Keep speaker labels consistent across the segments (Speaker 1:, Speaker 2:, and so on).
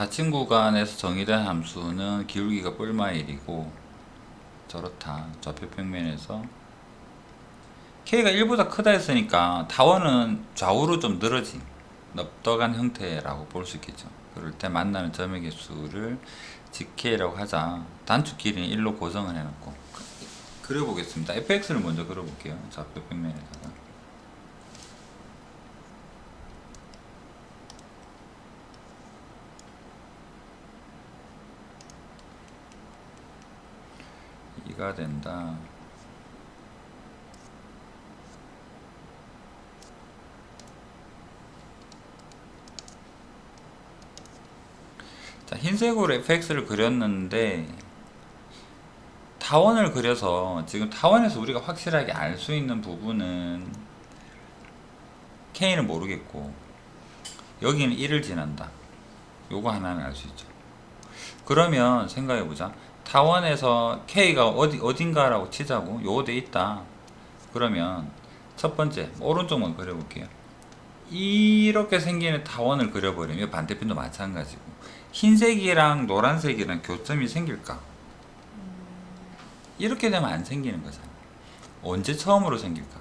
Speaker 1: 닫힌 구간에서 정의된 함수는 기울기가 뿔마일이고 저렇다. 좌표평면에서. K가 1보다 크다 했으니까 타원은 좌우로 좀 늘어진 넙떡한 형태라고 볼 수 있겠죠. 그럴 때 만나는 점의 개수를 GK라고 하자. 단축 길이는 1로 고정을 해놓고. 그- 그려보겠습니다. Fx를 먼저 그려볼게요. 좌표평면에다가 이가 된다. 자, 흰색으로 fx를 그렸는데 타원을 그려서 지금 타원에서 우리가 확실하게 알 수 있는 부분은 k는 모르겠고 여기는 1을 지난다. 요거 하나는 알 수 있죠. 그러면 생각해 보자. 타원에서 K가 어디 어딘가라고 치자고 요거 돼 있다. 그러면 첫 번째 오른쪽만 그려볼게요. 이렇게 생기는 타원을 그려버리면 반대편도 마찬가지고 흰색이랑 노란색이랑 교점이 생길까? 이렇게 되면 안 생기는 거잖아. 언제 처음으로 생길까?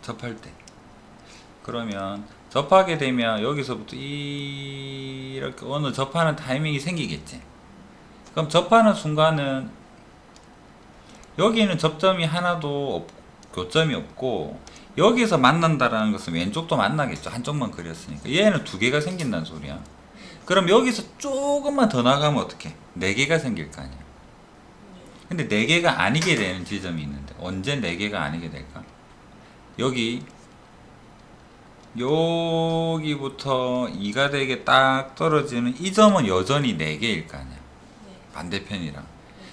Speaker 1: 접할 때. 그러면 접하게 되면 여기서부터 이- 이렇게 어느 접하는 타이밍이 생기겠지. 그럼 접하는 순간은 여기는 접점이 하나도 없, 교점이 없고 여기서 만난다라는 것은 왼쪽도 만나겠죠. 한쪽만 그렸으니까. 얘는 두 개가 생긴다는 소리야. 그럼 여기서 조금만 더 나가면 어떻게? 네 개가 생길 거 아니야. 근데 네 개가 아니게 되는 지점이 있는데 언제 네 개가 아니게 될까? 여기 여기부터 2가 되게 딱 떨어지는 이 점은 여전히 4개일 거 아니야. 반대편이랑.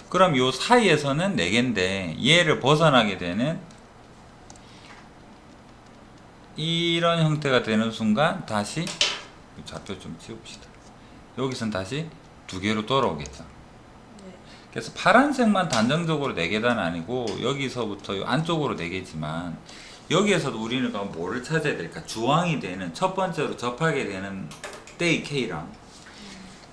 Speaker 1: 그럼 요 사이에서는 4개인데 얘를 벗어나게 되는 이런 형태가 되는 순간 다시 좌표 좀 지웁시다. 여기선 다시 두 개로 돌아오겠죠. 그래서 파란색만 단정적으로 4계단 아니고 여기서부터 요 안쪽으로 4개지만 여기에서도 우리는 뭐를 찾아야 될까? 주황이 되는 첫 번째로 접하게 되는 때의 K랑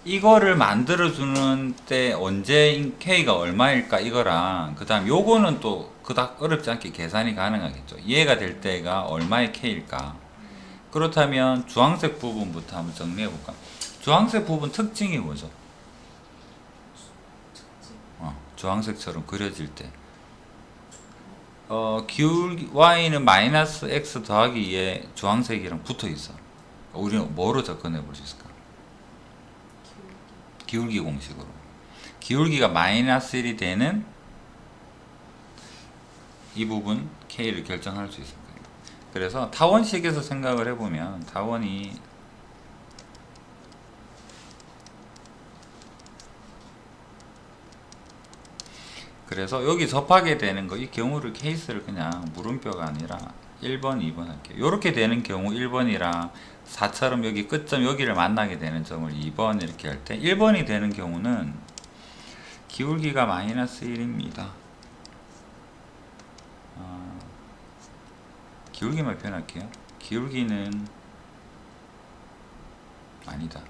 Speaker 1: 이거를 만들어주는 때 언제인 K가 얼마일까 이거랑 그 다음 요거는 또 그닥 어렵지 않게 계산이 가능하겠죠. 이해가 될 때가 얼마의 K일까? 그렇다면 주황색 부분부터 한번 정리해 볼까? 주황색 부분 특징이 뭐죠? 어, 주황색처럼 그려질 때 어, 기울 y는 마이너스 x 더하기 2에 주황색이랑 붙어 있어. 우리는 뭐로 접근해 볼 수 있을까? 기울기 공식으로. 기울기가 마이너스 1이 되는 이 부분 k를 결정할 수 있을 거예요. 그래서 타원식에서 생각을 해보면 타원이 그래서 여기 접하게 되는 거 이 경우를 케이스를 그냥 물음표가 아니라 1번, 2번 할게요. 이렇게 되는 경우 1번이랑 4처럼 여기 끝점 여기를 만나게 되는 점을 2번 이렇게 할 때 1번이 되는 경우는 기울기가 마이너스 1입니다. 아, 기울기만 표현할게요. 기울기는 아니다.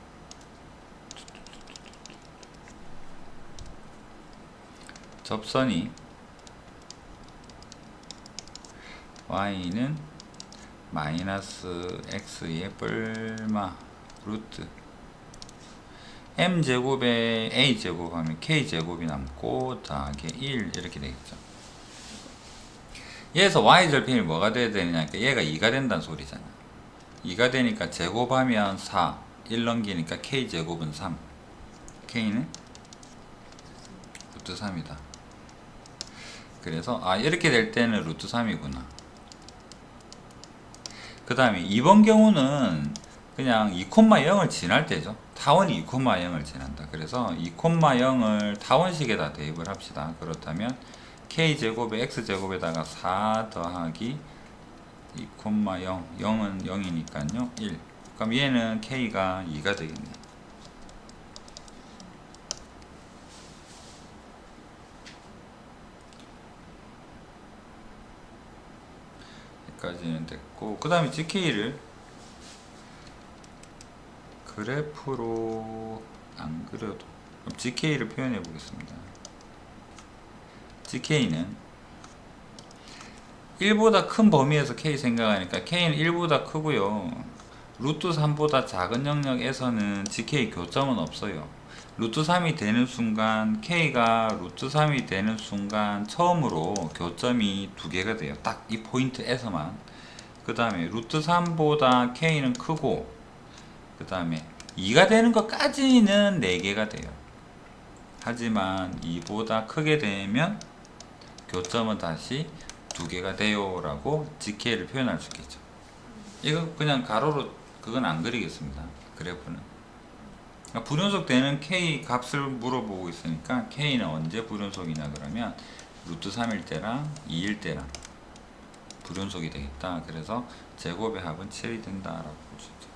Speaker 1: 접선이 y는 마이너스 x의 뿔마 루트 m 제곱에 a 제곱 하면 k 제곱이 남고 더하기 1 이렇게 되겠죠. 얘에서 y 절편이 뭐가 돼야 되느냐 그러니까 얘가 2가 된다는 소리잖아. 2가 되니까 제곱하면 4, 1 넘기니까 k 제곱은 3. k는 루트 3이다. 그래서 아 이렇게 될 때는 루트 3이구나. 그 다음에 이번 경우는 그냥 2,0을 지날 때죠. 타원이 2,0을 지난다. 그래서 2,0을 타원식에다 대입을 합시다. 그렇다면 k제곱에 x제곱에다가 4 더하기 2,0 0은 0이니까요 1 그럼 얘는 k가 2가 되겠네 여기까지는 됐고 그 다음에 GK를 그래프로 안 그려도 그럼 GK를 표현해 보겠습니다. GK는 1보다 큰 범위에서 K 생각하니까 K는 1보다 크고요. 루트 3보다 작은 영역에서는 GK 교점은 없어요. 루트 3이 되는 순간 K가 루트 3이 되는 순간 처음으로 교점이 두 개가 돼요. 딱 이 포인트에서만. 그 다음에 루트 3보다 K는 크고 그 다음에 2가 되는 것까지는 4개가 돼요. 하지만 2보다 크게 되면 교점은 다시 두 개가 돼요 라고 GK를 표현할 수 있겠죠. 이거 그냥 가로로 그건 안 그리겠습니다. 그래프는. 그러니까 불연속 되는 K 값을 물어보고 있으니까 K는 언제 불연속이냐 그러면 루트 3일 때랑 2일 때랑 불연속이 되겠다. 그래서 제곱의 합은 7이 된다라고 볼 수 있죠.